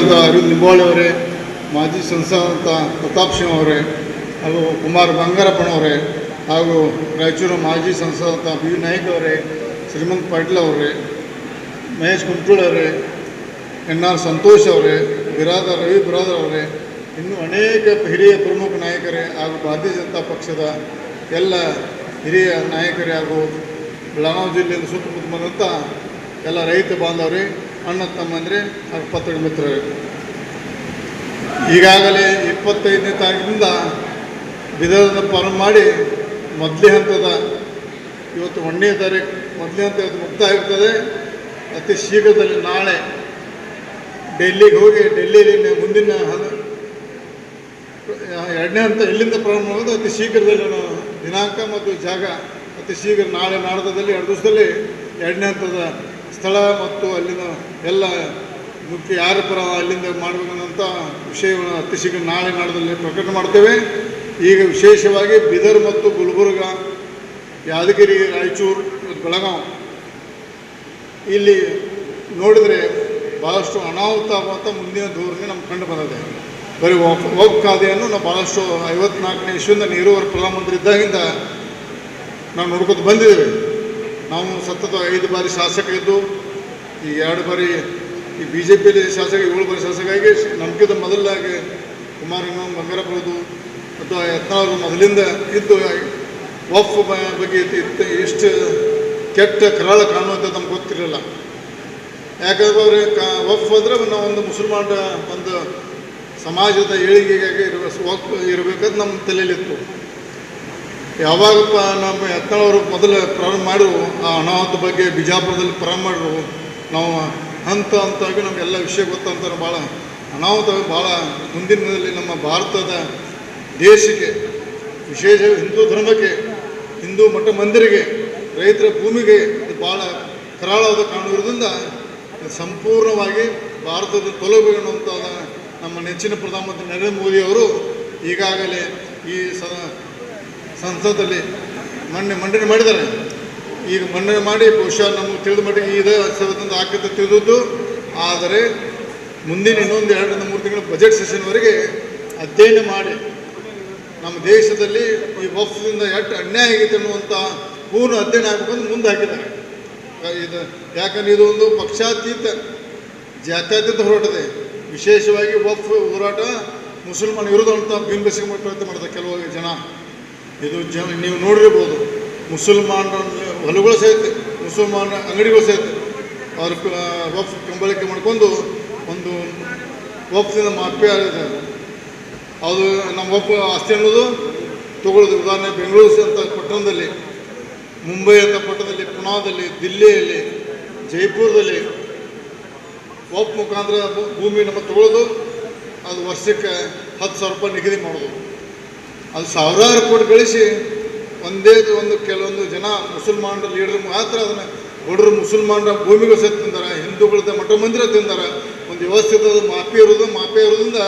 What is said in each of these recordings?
ಮುಖಂಡರಾದಂಥ ಅರವಿಂದ್ ನಿಂಬಾಳಿಯವರೇ ಮಾಜಿ ಸಂಸದ ಪ್ರತಾಪ್ ಸಿಂಹ ಅವರೇ, ಹಾಗೂ ಕುಮಾರ್ ಬಂಗಾರಪ್ಪನವರೇ ಹಾಗೂ ರಾಯಚೂರು ಮಾಜಿ ಸಂಸದ ಬಿ ನಾಯ್ಕ ಅವರೇ, ಶ್ರೀಮಂತ್ ಪಾಟೀಲ್ ಅವರೇ, ಮಹೇಶ್ ಕುಂಟೂಳ್ ಅವರೇ ಎನ್ ಆರ್ ಸಂತೋಷ್ ಅವರೇ, ಬಿರಾದರ್, ರವಿ ಬಿರಾದರ್ ಅವರೇ, ಇನ್ನೂ ಅನೇಕ ಹಿರಿಯ ಪ್ರಮುಖ ನಾಯಕರೇ ಹಾಗೂ ಭಾರತೀಯ ಜನತಾ ಪಕ್ಷದ ಎಲ್ಲ ಹಿರಿಯ ನಾಯಕರೇ ಹಾಗೂ ಬೆಳಗಾವಿ ಜಿಲ್ಲೆಯಿಂದ ಸುತ್ತಮುತ್ತ ಬಂದಂಥ ಎಲ್ಲ ರೈತ ಬಾಂಧವರೇ ಅಣ್ಣ ತಮ್ಮಂದರೆ ಹಾಗೂ ಪತ್ರಿಕೆ ಮಿತ್ರ ಈಗಾಗಲೇ ಇಪ್ಪತ್ತೈದನೇ ತಾರೀಕಿನಿಂದ ಬಿದರನ್ನು ಪ್ರಾರಂಭ ಮಾಡಿ ಮೊದಲೇ ಹಂತದ ಇವತ್ತು ಒಂದನೇ ತಾರೀಕು ಮೊದಲೇ ಹಂತ ಇವತ್ತು ಮುಕ್ತಾಯ ಇರ್ತದೆ. ಅತಿ ಶೀಘ್ರದಲ್ಲಿ ನಾಳೆ ಡೆಲ್ಲಿಗೆ ಹೋಗಿ ಡೆಲ್ಲಿಯಲ್ಲಿ ಮುಂದಿನ ಎರಡನೇ ಹಂತ ಇಲ್ಲಿಂದ ಪ್ರಾರಂಭ ಮಾಡೋದು? ಅತಿ ಶೀಘ್ರದಲ್ಲಿ ನಾವು ದಿನಾಂಕ ಮತ್ತು ಜಾಗ ಅತಿ ಶೀಘ್ರ ನಾಳೆ ನಾಡದಲ್ಲಿ ಎರಡು ದಿವಸದಲ್ಲಿ ಎರಡನೇ ಹಂತದ ಸ್ಥಳ ಮತ್ತು ಅಲ್ಲಿನ ಎಲ್ಲ ಮುಖ್ಯ ಯಾರ ಪರ ಅಲ್ಲಿಂದ ಮಾಡಬೇಕನ್ನೋಂಥ ವಿಷಯಗಳನ್ನು ಅತಿ ಶೀಘ್ರ ನಾಳೆ ನಾಡದಲ್ಲಿ ಪ್ರಕಟ ಮಾಡ್ತೇವೆ. ಈಗ ವಿಶೇಷವಾಗಿ ಬೀದರ್ ಮತ್ತು ಗುಲ್ಬರ್ಗ, ಯಾದಗಿರಿ, ರಾಯಚೂರು ಮತ್ತು ಬೆಳಗಾವಿ ಇಲ್ಲಿ ನೋಡಿದರೆ ಭಾಳಷ್ಟು ಅನಾಹುತ ಮತ್ತ ಮುಂದಿನ ಧೋರಣೆ ನಮ್ಗೆ ಕಂಡು ಬಂದಿದೆ ಬರೀ ಹೋಗ್ ವಕ್ ಖಾತೆಯನ್ನು ನಾವು ಭಾಳಷ್ಟು ಐವತ್ನಾಲ್ಕನೇ ಇಶ್ವಿಂದ ನೆಹರೂವರ ಪ್ರಧಾನಮಂತ್ರಿ ಇದ್ದಾಗಿಂದ ನಾವು ನೋಡ್ಕೊತ ಬಂದಿದ್ದೇವೆ. ನಾವು ಸತತ ಐದು ಬಾರಿ ಶಾಸಕ ಇದ್ದು ಈ ಎರಡು ಬಾರಿ ಈ ಬಿ ಜೆ ಪಿಯಲ್ಲಿ ಶಾಸಕ, ಏಳು ಬಾರಿ ಶಾಸಕ ಆಗಿ ನಮ್ಗಿಂತ ಮೊದಲಾಗಿ ಕುಮಾರಣ್ಣ ಬಂಗಾರಪ್ಪರದು ಅಥವಾ ಯತ್ನಾಳರು ಮೊದಲಿಂದ ಇದ್ದು ಒಫ್ ಬಗ್ಗೆ ಎಷ್ಟು ಕೆಟ್ಟ ಕರಾಳ ಕಾನೂನು ಅಂತ ನಮ್ಗೆ ಗೊತ್ತಿರಲಿಲ್ಲ. ಯಾಕಂದ್ರೆ ಕ ವಫ್ ಅಂದರೆ ನಾವು ಒಂದು ಮುಸಲ್ಮಾನ ಒಂದು ಸಮಾಜದ ಏಳಿಗೆಗಾಗಿ ಇರಬೇಕು ಇರಬೇಕಂತ ನಮ್ಮ ತಲೆಯಲ್ಲಿತ್ತು. ಯಾವಾಗಪ್ಪ ನಮ್ಮ ಎತ್ತಳವರು ಮೊದಲು ಪ್ರಾರಂಭ ಮಾಡಿದ್ರು ಆ ಅನಾಹುತ ಬಗ್ಗೆ ಬಿಜಾಪುರದಲ್ಲಿ ಪ್ರಾರಂಭ ಮಾಡಿದ್ರು ನಾವು ಹಂತ ಹಂತವಾಗಿ ನಮಗೆಲ್ಲ ವಿಷಯ ಗೊತ್ತಂತಾರೆ ಭಾಳ. ಅನಾಹುತ ಭಾಳ ಮುಂದಿನದಲ್ಲಿ ನಮ್ಮ ಭಾರತದ ದೇಶಕ್ಕೆ, ವಿಶೇಷ ಹಿಂದೂ ಧರ್ಮಕ್ಕೆ, ಹಿಂದೂ ಮಠ ಮಂದಿರಿಗೆ, ರೈತರ ಭೂಮಿಗೆ ಇದು ಭಾಳ ಕರಾಳವಾದ ಕಾಣುವುದರಿಂದ ಸಂಪೂರ್ಣವಾಗಿ ಭಾರತದ ತೊಲಗು ನಮ್ಮ ನೆಚ್ಚಿನ ಪ್ರಧಾನಮಂತ್ರಿ ನರೇಂದ್ರ ಮೋದಿ ಅವರು ಈಗಾಗಲೇ ಈ ಸ ಸಂಸದಲ್ಲಿ ಮಣ್ಣೆ ಮಂಡನೆ ಮಾಡಿದ್ದಾರೆ. ಈಗ ಮಂಡನೆ ಮಾಡಿ ಬಹುಶಃ ನಮಗೆ ತಿಳಿದ ಮಟ್ಟಿಗೆ ಇದೇ ಸಭೆಯಿಂದ ಆಕೃತಿ ತಿಳಿದದ್ದು. ಆದರೆ ಮುಂದಿನ ಇನ್ನೊಂದು ಎರಡರಿಂದ ಮೂರು ತಿಂಗಳ ಬಜೆಟ್ ಸೆಷನ್ವರೆಗೆ ಅಧ್ಯಯನ ಮಾಡಿ ನಮ್ಮ ದೇಶದಲ್ಲಿ ಈ ವಫ್ದಿಂದ ಎಷ್ಟು ಅನ್ಯಾಯ ಆಗೈತೆ ಅನ್ನುವಂಥ ಪೂರ್ಣ ಅಧ್ಯಯನ ಆಗಬೇಕಂತ ಮುಂದೆ ಹಾಕಿದ್ದಾರೆ ಇದು ಯಾಕಂದ್ರೆ ಇದು ಒಂದು ಪಕ್ಷಾತೀತ, ಜಾತ್ಯಾತೀತ ಹೋರಾಟದೆ ವಿಶೇಷವಾಗಿ ವಫ್ ಹೋರಾಟ ಮುಸಲ್ಮಾನ ವಿರುದ್ಧ ಅಂತ ಬಿಂಬಿಸಿಕೊಂಡು ಪ್ರಯತ್ನ ಮಾಡ್ತಾರೆ ಕೆಲವು ಜನ. ಇದು ಜ ನೀವು ನೋಡಿರ್ಬೋದು ಮುಸಲ್ಮಾನರ ಹೊಲಗಳು ಸಹಿತ, ಮುಸಲ್ಮಾನರ ಅಂಗಡಿಗಳು ಸಹಿತ, ಅವ್ರ ವಫ್ ಕಂಬಳಿಕೆ ಮಾಡ್ಕೊಂಡು ಒಂದು ವಫ್ದಿಂದ ಮಾಪಿ ಆಗಿದೆ. ಅದು ನಮ್ಮ ಒಪ್ಪ ಆಸ್ತಿ ಅನ್ನೋದು ತಗೊಳ್ಳೋದು. ಉದಾಹರಣೆ, ಬೆಂಗಳೂರು ಅಂತ ಪಟ್ಟಣದಲ್ಲಿ, ಮುಂಬೈ ಅಂತ ಪಟ್ಟಣದಲ್ಲಿ ಪುಣಾದಲ್ಲಿ ದಿಲ್ಲಿಯಲ್ಲಿ, ಜೈಪುರದಲ್ಲಿ ವಪ್ ಮುಖಾಂತರ ಭೂಮಿ ನಮ್ಮ ತಗೊಳ್ಳೋದು. ಅದು ವರ್ಷಕ್ಕೆ ಹತ್ತು ಸಾವಿರ ರೂಪಾಯಿ ನಿಗದಿ ಮಾಡೋದು. ಅದು ಸಾವಿರಾರು ಕೋಟಿ ಗಳಿಸಿ ಒಂದೇ ಒಂದು ಕೆಲವೊಂದು ಜನ ಮುಸಲ್ಮಾನರ, ಲೀಡರ್ ಮಾತ್ರ ಅದನ್ನು ಬಡವರು ಮುಸಲ್ಮಾನರ ಭೂಮಿಗಳು ಸಹ ತಿಂದಾರೆ ಹಿಂದೂಗಳದ ಮಠ ಮಂದಿರ ತಿಂದಾರೆ. ಒಂದು ವ್ಯವಸ್ಥಿತ ಮಾಪಿ ಇರೋದು ಮಾಪಿ ಇರೋದ್ರಿಂದ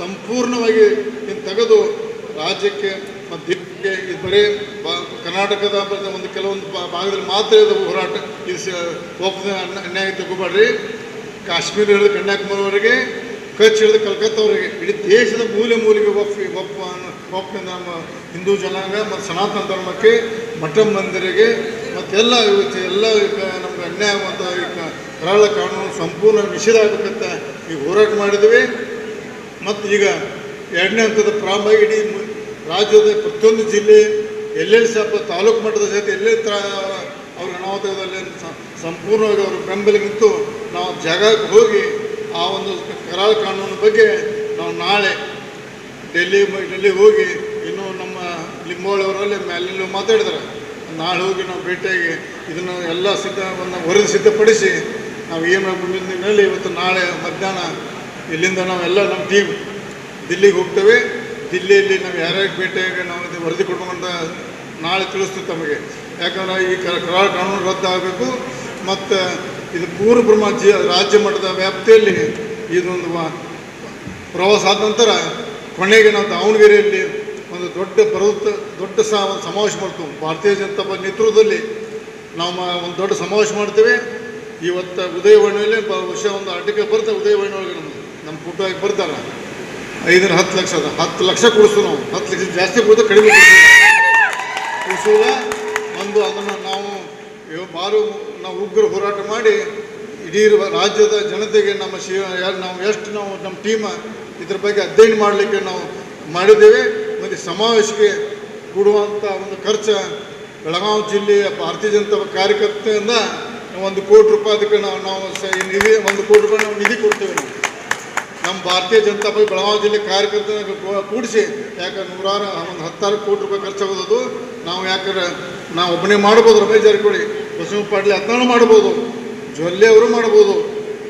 ಸಂಪೂರ್ಣವಾಗಿ ಇದನ್ನು ತೆಗೆದು ರಾಜ್ಯಕ್ಕೆ ಮತ್ತು ದಿಕ್ಕಿಗೆ ಇದು ಬರೀ ಬಾ ಕರ್ನಾಟಕದ ಒಂದು ಕೆಲವೊಂದು ಭಾಗದಲ್ಲಿ ಮಾತ್ರ ಇದು ಹೋರಾಟ. ಇದು ಸ ಒಪ್ಪದ ಅನ್ಯಾಯ ಕಾಶ್ಮೀರ ಹಿಡಿದು ಕನ್ಯಾಕುಮಾರಿವರೆಗೆ ಕಚ್ ಹಿಡಿದು ಕಲ್ಕತ್ತವ್ರಿಗೆ ಇಡೀ ದೇಶದ ಮೂಲೆ ಮೂಲೆಗೆ ಒಪ್ಪಿ, ಒಪ್ಪ ಒಪ್ಪಿನ ನಮ್ಮ ಹಿಂದೂ ಜನಾಂಗ ಮತ್ತು ಸನಾತನ ಧರ್ಮಕ್ಕೆ ಮಠ ಮಂದಿರಿಗೆ ಮತ್ತೆಲ್ಲ ಇವತ್ತು ಎಲ್ಲ ನಮ್ಗೆ ಅನ್ಯಾಯ ಆಗುವಂಥ ಈಗ ಕರಾಳ ಕಾನೂನು ಸಂಪೂರ್ಣ ನಿಷೇಧ ಆಗಬೇಕಂತ ಈಗ ಹೋರಾಟ ಮಾಡಿದ್ವಿ. ಮತ್ತು ಈಗ ಎರಡನೇ ಹಂತದ ಪ್ರಾರಂಭ ಇಡೀ ರಾಜ್ಯದ ಪ್ರತಿಯೊಂದು ಜಿಲ್ಲೆ, ಎಲ್ಲೆಲ್ಲಿ ಸಹ ತಾಲೂಕು ಮಟ್ಟದ ಸಹಿತ ಎಲ್ಲೆಲ್ಲಿ ತರ, ಅವ್ರ ಅನಾಹುತದಲ್ಲಿ ಸಂಪೂರ್ಣವಾಗಿ ಅವ್ರ ಬೆಂಬಲ ನಾವು ಜಾಗಕ್ಕೆ ಹೋಗಿ ಆ ಒಂದು ಕರಾಳ ಕಾನೂನು ಬಗ್ಗೆ ನಾವು ನಾಳೆ ಡೆಲ್ಲಿ ಡೆಲ್ಲಿಗೆ ಹೋಗಿ ಇನ್ನೂ ನಮ್ಮ ಲಿಂಬೋಳವರಲ್ಲಿ ಮೇಲೆಲ್ಲೂ ಮಾತಾಡಿದ್ರೆ ನಾಳೆ ಹೋಗಿ ನಾವು ಭೇಟಿಯಾಗಿ ಇದನ್ನು ಎಲ್ಲ ಸಿದ್ಧವನ್ನು ವರದಿ ಸಿದ್ಧಪಡಿಸಿ ನಾವು ಏನು ಮುಂದಿನಲ್ಲಿ ಇವತ್ತು ನಾಳೆ ಮಧ್ಯಾಹ್ನ ಇಲ್ಲಿಂದ ನಾವೆಲ್ಲ ನಮ್ಮ ಟೀಮ್ ದಿಲ್ಲಿಗೆ ಹೋಗ್ತೇವೆ. ದಿಲ್ಲಿಯಲ್ಲಿ ನಾವು ಯಾರ್ಯಾರು ಭೇಟಿಯಾಗಿ ನಾವು ಇದು ವರದಿ ಕೊಡ್ಬೇಕಂತ ನಾಳೆ ತಿಳಿಸ್ತೀವಿ ತಮಗೆ. ಯಾಕಂದ್ರೆ ಈ ಕರಾರು ಕರಾಳ ಕಾನೂನು ರದ್ದಾಗಬೇಕು ಮತ್ತು ಇದು ಪೂರ್ವ ಜಿ ರಾಜ್ಯ ಮಟ್ಟದ ವ್ಯಾಪ್ತಿಯಲ್ಲಿ ಇದೊಂದು ಪ್ರವಾಸ ಆದ ನಂತರ ಕೊನೆಗೆ ನಾವು ದಾವಣಗೆರೆಯಲ್ಲಿ ಒಂದು ದೊಡ್ಡ ಪರ್ವತ ದೊಡ್ಡ ಸಮಾವೇಶ ಮಾಡ್ತೀವಿ ಭಾರತೀಯ ಜನತಾ ಪಾರ್ಟಿ ನೇತೃತ್ವದಲ್ಲಿ ನಾವು ಒಂದು ದೊಡ್ಡ ಸಮಾವೇಶ ಮಾಡ್ತೇವೆ. ಇವತ್ತು ಉದಯವಾಣಿಯಲ್ಲಿ ವರ್ಷ ಒಂದು ಆರ್ಟಿಕಲ್ ಬರುತ್ತೆ ಉದಯವಾಣಿಯೊಳಗೆ ನಮ್ಮದು ನಮ್ಮ ಕುಟುಂಬ ಬರ್ತಾರೆ. ಐದರ ಹತ್ತು ಲಕ್ಷ ಅದ ಹತ್ತು ಲಕ್ಷ ಕೊಡಿಸ್ತು ನಾವು. ಹತ್ತು ಲಕ್ಷ ಜಾಸ್ತಿ ಕೊಡ್ತಾ ಕಡಿಮೆ ಕೊಡಿಸೋದ ಒಂದು, ಅದನ್ನು ಬಾರು ನಾವು ಉಗ್ರ ಹೋರಾಟ ಮಾಡಿ ಇಡೀ ರಾಜ್ಯದ ಜನತೆಗೆ ನಮ್ಮ ಶಿವ ಯಾರು ನಾವು ಎಷ್ಟು ನಾವು ನಮ್ಮ ಟೀಮ ಇದ್ರ ಬಗ್ಗೆ ಅಧ್ಯಯನ ಮಾಡಲಿಕ್ಕೆ ನಾವು ಮಾಡಿದ್ದೇವೆ. ಮತ್ತು ಸಮಾವೇಶಕ್ಕೆ ಕೊಡುವಂಥ ಒಂದು ಖರ್ಚು ಬೆಳಗಾವಿ ಜಿಲ್ಲೆಯ ಭಾರತೀಯ ಜನತಾ ಕಾರ್ಯಕರ್ತೆಯಿಂದ ಒಂದು ಕೋಟಿ ರೂಪಾಯಿ ಅದಕ್ಕೆ ನಾವು ನಾವು ನಿಧಿ ಒಂದು ಕೋಟಿ ರೂಪಾಯಿ ನಾವು ನಿಧಿ ಕೊಡ್ತೇವೆ ನಾವು. ನಮ್ಮ ಭಾರತೀಯ ಜನತಾ ಪಕ್ಷ ಬೆಳಗಾವಿ ಜಿಲ್ಲೆ ಕಾರ್ಯಕರ್ತನ ಕೂಡಿಸಿ, ಯಾಕಂದ್ರೆ ನೂರಾರು ಒಂದು ಹತ್ತಾರು ಕೋಟಿ ರೂಪಾಯಿ ಖರ್ಚಾಗೋದು ನಾವು ಯಾಕಂದ್ರೆ ನಾವು ಒಬ್ಬನೇ ಮಾಡ್ಬೋದು, ರಮೇಶ್ ಜಾರಕಿಹೊಳಿ. ಬಸವ ಪಾಟೀಲ್ ಅತ್ತನೂ ಮಾಡ್ಬೋದು, ಜೊಲ್ಲೆ ಅವರು ಮಾಡ್ಬೋದು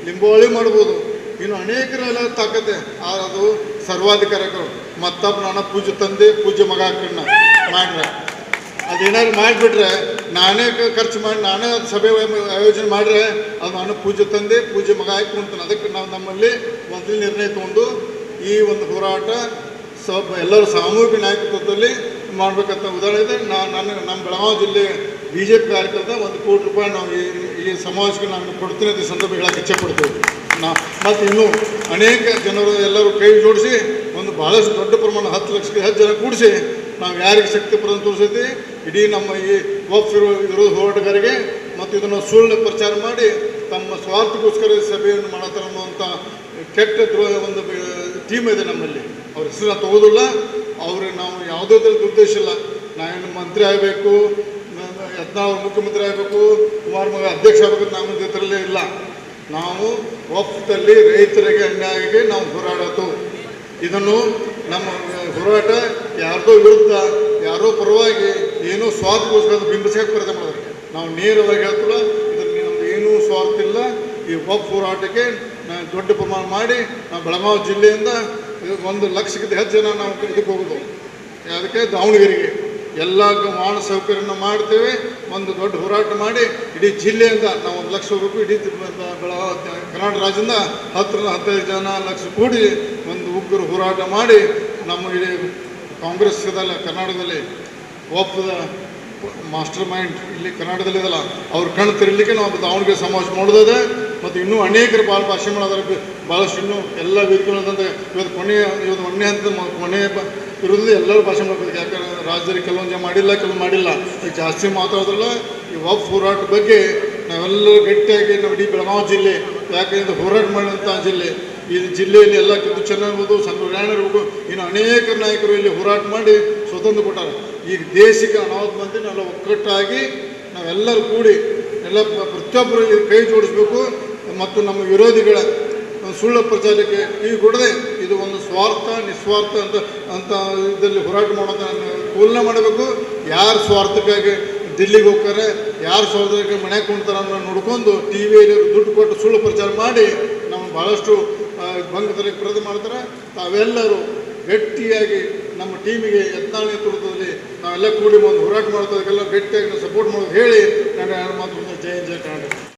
ಲಿಂಬೋಳಿ ಮಾಡ್ಬೋದು. ಇನ್ನು ಅನೇಕರೆಲ್ಲ ತಾಕತ್ತೆ. ಅದು ಸರ್ವಾಧಿಕಾರಗಳು ಮತ್ತಪ್ಪ ನನ್ನ ಪೂಜೆ ತಂದೆ ಪೂಜೆ ಮಗ ಹಾಕಣ್ಣ ಮಾಡ್ರೆ ಅದೇನಾದ್ರು ಮಾಡಿಬಿಟ್ರೆ ನಾನೇ ಖರ್ಚು ಮಾಡಿ, ನಾನೇ ಅದು ಸಭೆ ಆಯೋ- ಆಯೋಜನೆ ಮಾಡ್ರೆ ಅದು ನಾನು ಪೂಜೆ ತಂದೆ ಪೂಜೆ ಮಗ ಹಾಕಿ ಅದಕ್ಕೆ ನಾವು ನಮ್ಮಲ್ಲಿ ಮೊದಲು ನಿರ್ಣಯ ತಗೊಂಡು ಈ ಒಂದು ಹೋರಾಟ ಸ್ವಲ್ಪ ಎಲ್ಲರೂ ಸಾಮೂಹಿಕ ನಾಯಕತ್ವದಲ್ಲಿ ಮಾಡಬೇಕಂತ ಉದಾಹರಣೆ ಇದೆ ನಾನು ನನ್ನ ನಮ್ಮ ಬೆಳಗಾವಿ ಜಿಲ್ಲೆ ಬಿ ಜೆ ಪಿ ಕಾರ್ಯಕರ್ತ ಒಂದು ಕೋಟಿ ರೂಪಾಯಿ ನಾವು ಈ ಈ ಸಮಾವೇಶಕ್ಕೆ ನಾನು ಕೊಡ್ತೀನಿ ಅಂತ ಸಂದರ್ಭ ಹೇಳಕ್ಕೆ ಇಚ್ಛೆ ಪಡ್ತೇವೆ ನಾ ಮತ್ತು ಇನ್ನೂ ಅನೇಕ ಜನರು ಎಲ್ಲರೂ ಕೈ ಜೋಡಿಸಿ ಒಂದು ಭಾಳಷ್ಟು ದೊಡ್ಡ ಪ್ರಮಾಣ ಹತ್ತು ಲಕ್ಷಕ್ಕೆ ಹೆಚ್ಚು ಜನ ಕೂಡಿಸಿ ನಾವು ಯಾರಿಗೆ ಶಕ್ತಿ ಪ್ರದಾನ ತೋರಿಸೈತಿ? ಇಡೀ ನಮ್ಮ ಈ ವಫ್ ವಿರೋಧ ಹೋರಾಟಗಾರಿಗೆ ಮತ್ತು ಇದನ್ನು ಸುಳ್ಳು ಪ್ರಚಾರ ಮಾಡಿ ತಮ್ಮ ಸ್ವಾರ್ಥಕ್ಕೋಸ್ಕರ ಸಭೆಯನ್ನು ಮಾಡತ್ತಾರ ಅನ್ನುವಂಥ ಕೆಟ್ಟ ಒಂದು ಟೀಮ್ ಇದೆ ನಮ್ಮಲ್ಲಿ. ಅವ್ರ ಹೆಸರನ್ನ ತಗೋದಿಲ್ಲ. ಅವ್ರಿಗೆ ನಾವು ಯಾವುದೇ ಥರದ ಉದ್ದೇಶ ಇಲ್ಲ. ನಾವೇನು ಮಂತ್ರಿ ಆಗಬೇಕು ಅವ್ರು ಮುಖ್ಯಮಂತ್ರಿ ಆಗಬೇಕು, ಕುಮಾರ್ ಮಗ ಅಧ್ಯಕ್ಷ ಆಗಬೇಕು ನಮ್ಮ ಇದರಲ್ಲೇ ಇಲ್ಲ. ನಾವು ಒಪ್ಪದಲ್ಲಿ ರೈತರಿಗೆ ಅನ್ಯಾಯಕ್ಕೆ ನಾವು ಹೋರಾಡೋದು. ಇದನ್ನು ನಮ್ಮ ಹೋರಾಟ ಯಾರದೋ ವಿರುದ್ಧ, ಯಾರೋ ಪರವಾಗಿ ಏನೋ ಸ್ವಾರ್ಥಗೋಸ್ಕರ ಬಿಂಬಿಸಕ್ಕೆ ಪ್ರಯತ್ನ ಮಾಡೋದು ನಾವು ನೇರವಾಗಿ ಹೇಳ್ತಿಲ್ಲ ಇದರಲ್ಲಿ ನಮ್ಗೆ ಏನೂ ಸ್ವಾರ್ಥ ಇಲ್ಲ. ಈ ಒಫ್ ಹೋರಾಟಕ್ಕೆ ನಾವು ದೊಡ್ಡ ಪ್ರಮಾಣ ಮಾಡಿ ನಾವು ಬೆಳಗಾವಿ ಜಿಲ್ಲೆಯಿಂದ ಒಂದು ಲಕ್ಷಕ್ಕಿಂತ ಹೆಚ್ಚು ಜನ ನಾವು ಇದಕ್ಕೆ ಹೋಗೋದು ಅದಕ್ಕೆ ದಾವಣಗೆರೆಗೆ. ಎಲ್ಲ ವಾಹನ ಸೌಕರ್ಯನ ಮಾಡ್ತೇವೆ. ಒಂದು ದೊಡ್ಡ ಹೋರಾಟ ಮಾಡಿ ಇಡೀ ಜಿಲ್ಲೆಯಿಂದ ನಾವು ಒಂದು ಲಕ್ಷ ರೂಪಾಯಿ ಇಡೀ ಕರ್ನಾಟಕ ರಾಜ್ಯದಿಂದ ಹತ್ತಿರ ಹದಿನೈದು ಜನ, ಲಕ್ಷ ಕೂಡಿ ಒಂದು ಉಗ್ರ ಹೋರಾಟ ಮಾಡಿ ನಮ್ಮ ಇಡೀ ಕಾಂಗ್ರೆಸ್ ಇದಲ್ಲ, ಕರ್ನಾಟಕದಲ್ಲಿ ಒಪ್ಪದ ಮಾಸ್ಟರ್ ಮೈಂಡ್ ಇಲ್ಲಿ ಕರ್ನಾಟಕದಲ್ಲಿ ಇದಲ್ಲ. ಅವ್ರು ಕಣ್ಣು ತೆರಲಿಕ್ಕೆ ನಾವು ದಾವಣಗೆರೆ ಸಮಾವೇಶ ಮಾಡೋದೇ ಮತ್ತು ಇನ್ನೂ ಅನೇಕರು ಭಾಳ ಭಾಷೆ ಮಾಡೋದ್ರ ಭಾಳಷ್ಟು ಇನ್ನೂ ಎಲ್ಲ ವೇದಿಕೆಗಳಂದ್ರೆ ಇವತ್ತು ಕೊನೆಯ ಇವತ್ತು ಒಂದನೇ ಹಂತದ ಮೊನ್ನೆ ಇರೋದ್ರಿಂದ ಎಲ್ಲರೂ ಭಾಷೆ ಮಾಡ್ಬೇಕು ಯಾಕಂದ್ರೆ ರಾಜ್ಯದಲ್ಲಿ ಕೆಲವೊಂದು ಮಾಡಿಲ್ಲ ಕೆಲವು ಮಾಡಿಲ್ಲ. ಈಗ ಜಾಸ್ತಿ ಮಾತಾಡೋದ್ರಲ್ಲ ಈ ವಫ್ ಹೋರಾಟದ ಬಗ್ಗೆ ನಾವೆಲ್ಲರೂ ಗಟ್ಟಿಯಾಗಿ ನಾವು ಇಡೀ ಬೆಳಗಾವಿ ಜಿಲ್ಲೆ, ಯಾಕಂದ್ರೆ ಹೋರಾಟ ಮಾಡಿದಂಥ ಜಿಲ್ಲೆ. ಈ ಜಿಲ್ಲೆಯಲ್ಲಿ ಎಲ್ಲ ಕಿತ್ತು ಚೆನ್ನಾಗಿರ್ಬೋದು ಸಂಘ ಇರ್ಬೋದು ಇನ್ನು ಅನೇಕ ನಾಯಕರು ಇಲ್ಲಿ ಹೋರಾಟ ಮಾಡಿ ಸ್ವತಂತ್ರ ಕೊಟ್ಟಾರೆ. ಈಗ ದೇಶಕ್ಕೆ ಅನಾಹುತ ಮಂದಿ ನಾವೆಲ್ಲ ಒಕ್ಕಟ್ಟಾಗಿ ನಾವೆಲ್ಲರೂ ಕೂಡಿ ಎಲ್ಲ ಪ್ರತಿಯೊಬ್ಬರು ಕೈ ಜೋಡಿಸ್ಬೇಕು. ಮತ್ತು ನಮ್ಮ ವಿರೋಧಿಗಳ ಸುಳ್ಳು ಪ್ರಚಾರಕ್ಕೆ ಕಿವಿ ಕೊಡದೆ ಇದು ಒಂದು ಸ್ವಾರ್ಥ, ನಿಸ್ವಾರ್ಥ ಅಂತ ಅಂತ ಇದರಲ್ಲಿ ಹೋರಾಟ ಮಾಡೋದು ತುಲನೆ ಮಾಡಬೇಕು. ಯಾರು ಸ್ವಾರ್ಥಕ್ಕಾಗಿ ದಿಲ್ಲಿಗೆ ಹೋಗ್ತಾರೆ, ಯಾರು ಸ್ವಾರ್ಥಕ್ಕೆ ಮನೆ ಕುಣ್ತಾರೆ ಅನ್ನೋ ನೋಡ್ಕೊಂಡು ಟಿ ವಿಯಲ್ಲಿ ದುಡ್ಡು ಕೊಟ್ಟು ಸುಳ್ಳು ಪ್ರಚಾರ ಮಾಡಿ ನಮ್ಮ ಭಾಳಷ್ಟು ಭಂಗದಲ್ಲಿ ಪ್ರದ ಮಾಡ್ತಾರೆ. ತಾವೆಲ್ಲರೂ ಗಟ್ಟಿಯಾಗಿ ನಮ್ಮ ಟೀಮಿಗೆ ಯತ್ನಾಳ್ ನೇತೃತ್ವದಲ್ಲಿ ನಾವೆಲ್ಲ ಕೂಡಿ ಒಂದು ಹೋರಾಟ ಮಾಡೋದಕ್ಕೆಲ್ಲ ಗಟ್ಟಿಯಾಗಿ ಸಪೋರ್ಟ್ ಮಾಡೋದು ಹೇಳಿ ನಾನು ಮಾತು ಜಯ ಜಯ ಕರ್ನಾಟಕ.